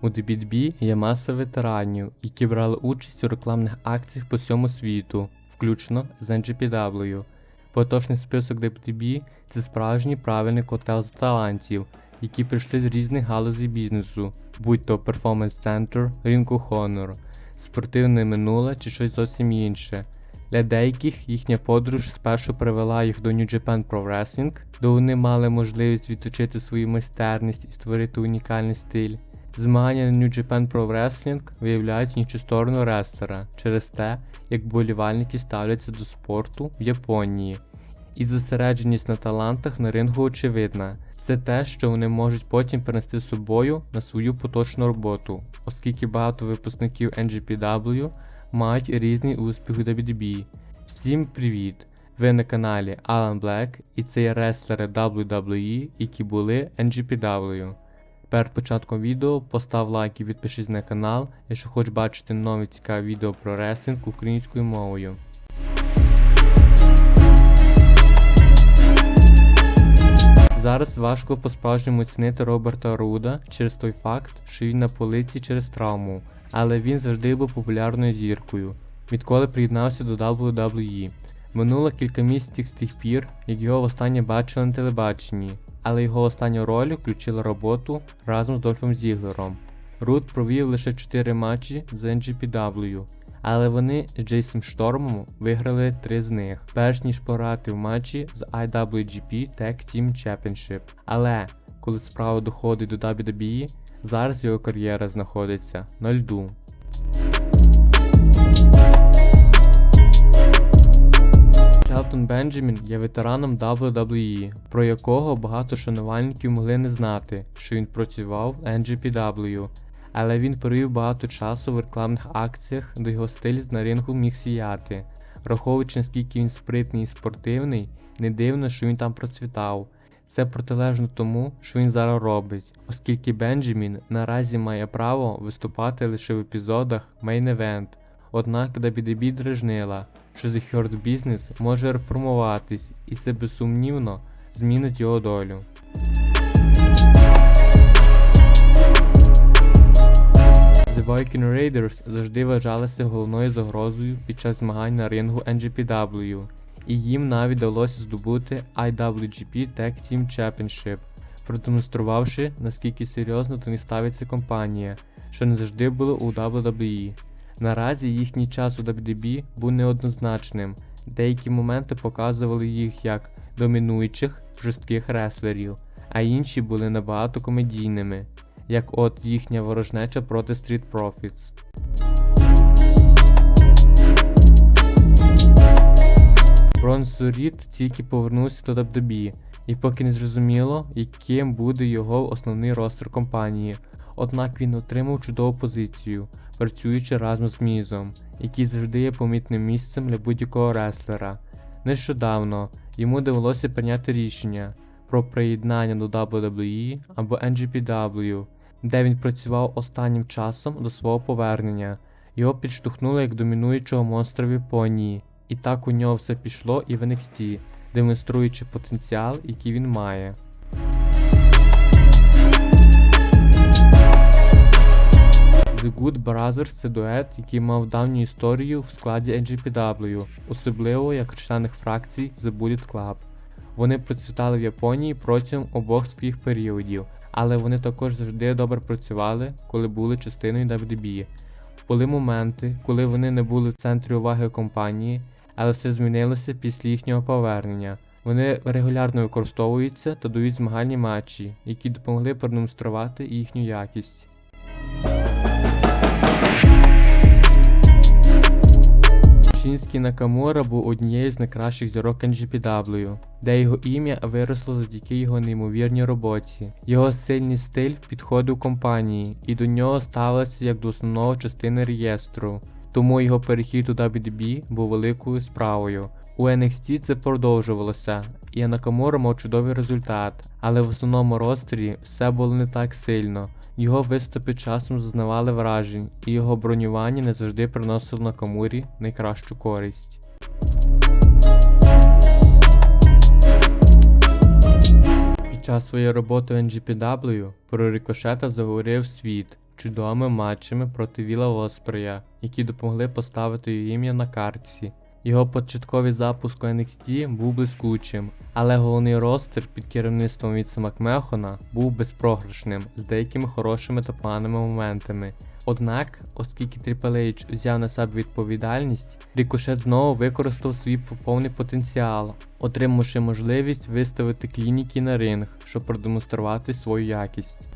У WWE є маса ветеранів, які брали участь у рекламних акціях по всьому світу, включно з NGPW. Поточний список WWE – це справжній правильний котел з талантів, які прийшли з різних галузей бізнесу, будь то Performance Center, Ring of Honor, спортивне минуле чи щось зовсім інше. Для деяких їхня подорож спершу привела їх до New Japan Pro Wrestling, де вони мали можливість відточити свою майстерність і створити унікальний стиль. Змагання на New Japan Pro Wrestling виявляють іншу сторону рестлера через те, як болівальники ставляться до спорту в Японії. І зосередженість на талантах на рингу очевидна. Це те, що вони можуть потім перенести з собою на свою поточну роботу, оскільки багато випускників NGPW мають різний успіх у WWE. Всім привіт! Ви на каналі Alan Black і це є реслери WWE, які були NGPW. Перед початком відео постав лайк і підпишись на канал, якщо хочеш бачити нові цікаві відео про реслінг українською мовою. Зараз важко по-справжньому оцінити Роберта Руда через той факт, що він на полиці через травму, але він завжди був популярною зіркою, відколи приєднався до WWE. Минуло кілька місяців з тих пір, як його востаннє бачили на телебаченні, але його останню роль включила роботу разом з Дольфом Зіглером. Руд провів лише 4 матчі за NGPW, але вони з Джейсом Штормом виграли 3 з них, перш ніж порати в матчі з IWGP Tag Team Championship. Але коли справа доходить до WWE, зараз його кар'єра знаходиться на льду. Шелтон Бенджамін є ветераном WWE, про якого багато шанувальників могли не знати, що він працював в NGPW, але він провів багато часу в рекламних акціях, де його стиль на рингу міг сіяти. Враховуючи наскільки він спритний і спортивний, не дивно, що він там процвітав. Це протилежно тому, що він зараз робить, оскільки Бенджамін наразі має право виступати лише в епізодах Main Event. Однак WWE дражнила, що The Hurt Business може реформуватись і це безсумнівно змінить його долю. The Viking Raiders завжди вважалися головною загрозою під час змагань на рингу NGPW, і їм навіть вдалося здобути IWGP Tag Team Championship, продемонструвавши наскільки серйозно до них ставиться компанія, що не завжди було у WWE. Наразі їхній час у WWE був неоднозначним, деякі моменти показували їх як домінуючих жорстких реслерів, а інші були набагато комедійними, як от їхня ворожнеча проти Street Profits. Бронзо тільки повернувся до WWE, і поки не зрозуміло, яким буде його основний ростер компанії. Однак він отримав чудову позицію, працюючи разом з Мізом, який завжди є помітним місцем для будь-якого реслера. Нещодавно йому довелося прийняти рішення про приєднання до WWE або NGPW, де він працював останнім часом до свого повернення. Його підштовхнули як домінуючого монстра в Японії, і так у нього все пішло і в NXT, демонструючи потенціал, який він має. The Good Brothers це дует, який мав давню історію в складі NGPW, особливо як членах фракцій The Bullet Club. Вони процвітали в Японії протягом обох своїх періодів, але вони також завжди добре працювали, коли були частиною WDB. Були моменти, коли вони не були в центрі уваги компанії, але все змінилося після їхнього повернення. Вони регулярно використовуються та дають змагальні матчі, які допомогли продемонструвати їхню якість. Шінський Накамура був однією з найкращих зірок NGPW, де його ім'я виросло завдяки його неймовірній роботі. Його сильний стиль підходив компанії, і до нього ставилося як до основного частини реєстру, тому його перехід у WDB був великою справою. У NXT це продовжувалося, і Накамура мав чудовий результат, але в основному ростері все було не так сильно. Його виступи часом зазнавали вражень, і його бронювання не завжди приносило Накамурі найкращу користь. Під час своєї роботи в NGPW про Рикошета заговорив світ, чудовими матчами проти Віла Оспрея, які допомогли поставити його ім'я на картці. Його початковий запуск у NXT був блискучим, але головний ростер під керівництвом Віца Макмехона був безпрограшним з деякими хорошими та моментами. Однак, оскільки Triple H взяв на себе відповідальність, Рікошет знову використав свій повний потенціал, отримавши можливість виставити клініки на ринг, щоб продемонструвати свою якість.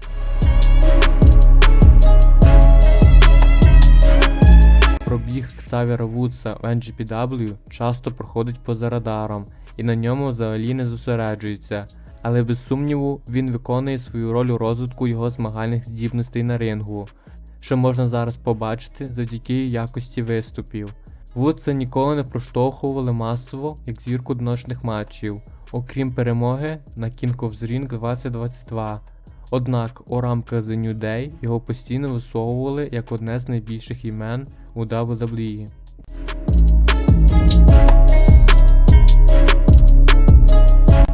Пробіг Ксавіра Вудса в NGPW часто проходить поза радаром і на ньому взагалі не зосереджується, але без сумніву він виконує свою роль у розвитку його змагальних здібностей на рингу, що можна зараз побачити завдяки якості виступів. Вудса ніколи не проштовхували масово як зірку доночних матчів, окрім перемоги на King of the Ring 2022. Однак у рамках The New Day його постійно висовували як одне з найбільших імен у WWE.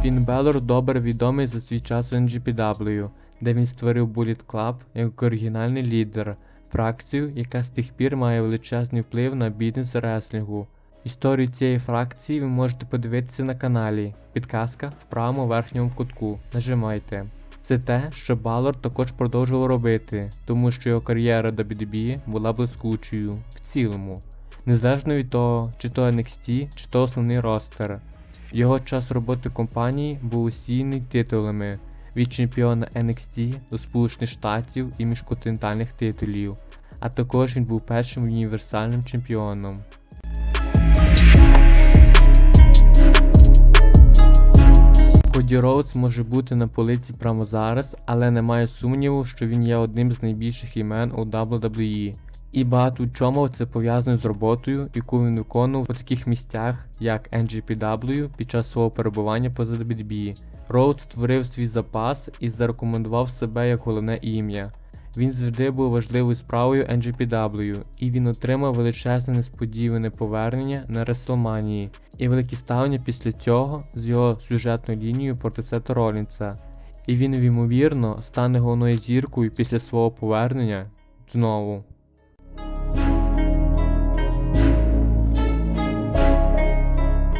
Фін Белор добре відомий за свій час у NGPW, де він створив Bullet Club як оригінальний лідер, фракцію, яка з тих пір має величезний вплив на бізнес реслінгу. Історію цієї фракції ви можете подивитися на каналі. Підказка в правому верхньому кутку. Нажимайте. Це те, що Балор також продовжував робити, тому що його кар'єра WWE була блискучою в цілому, незалежно від того, чи то NXT, чи то основний ростер. Його час роботи компанії був усіяний титулами від чемпіона NXT до Сполучених Штатів і міжконтинентальних титулів, а також він був першим універсальним чемпіоном. Коді Роудс може бути на полиці прямо зараз, але немає сумніву, що він є одним з найбільших імен у WWE. І багато в чому це пов'язано з роботою, яку він виконував у таких місцях, як NGPW під час свого перебування поза WWE. Роудс створив свій запас і зарекомендував себе як головне ім'я. Він завжди був важливою справою NGPW, і він отримав величезне несподіване повернення на Реслманії і великі ставлення після цього з його сюжетною лінією проти Сета Ролінса. І він ймовірно стане головною зіркою після свого повернення знову.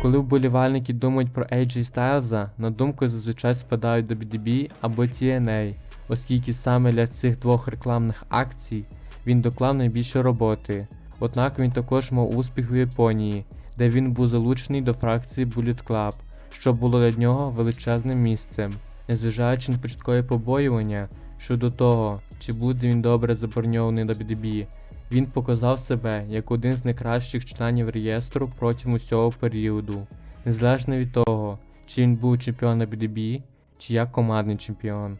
Коли вболівальники думають про AJ Styles, на думку зазвичай спадають WWE або TNA, оскільки саме для цих двох рекламних акцій він доклав найбільше роботи. Однак він також мав успіх в Японії, де він був залучений до фракції Bullet Club, що було для нього величезним місцем, незважаючи на початкові побоювання щодо того, чи буде він добре заброньований до WWE, він показав себе як один з найкращих членів реєстру протягом усього періоду, незалежно від того, чи він був чемпіоном WWE, чи як командний чемпіон.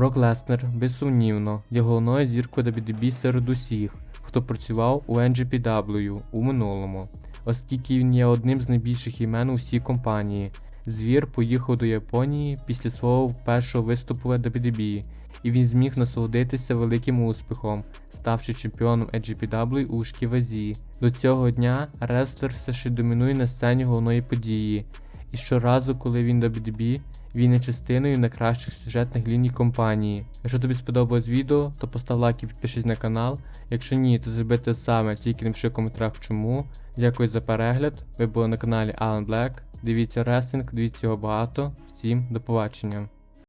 Брок Леснер, безсумнівно, є головною зіркою WWE серед усіх, хто працював у NGPW у минулому, оскільки він є одним з найбільших імен у всій компанії. Звір поїхав до Японії після свого першого виступу в WWE, і він зміг насолодитися великим успіхом, ставши чемпіоном NGPW у важкій вазі. До цього дня реслер все ще домінує на сцені головної події, і щоразу, коли він до WWE, він є частиною найкращих сюжетних ліній компанії. Якщо тобі сподобалось відео, то постав лайк і підпишись на канал. Якщо ні, то зроби те саме, тільки напиши в коментарях чому. Дякую за перегляд. Ви були на каналі Alan Black. Дивіться реслінг, дивіться його багато. Всім до побачення.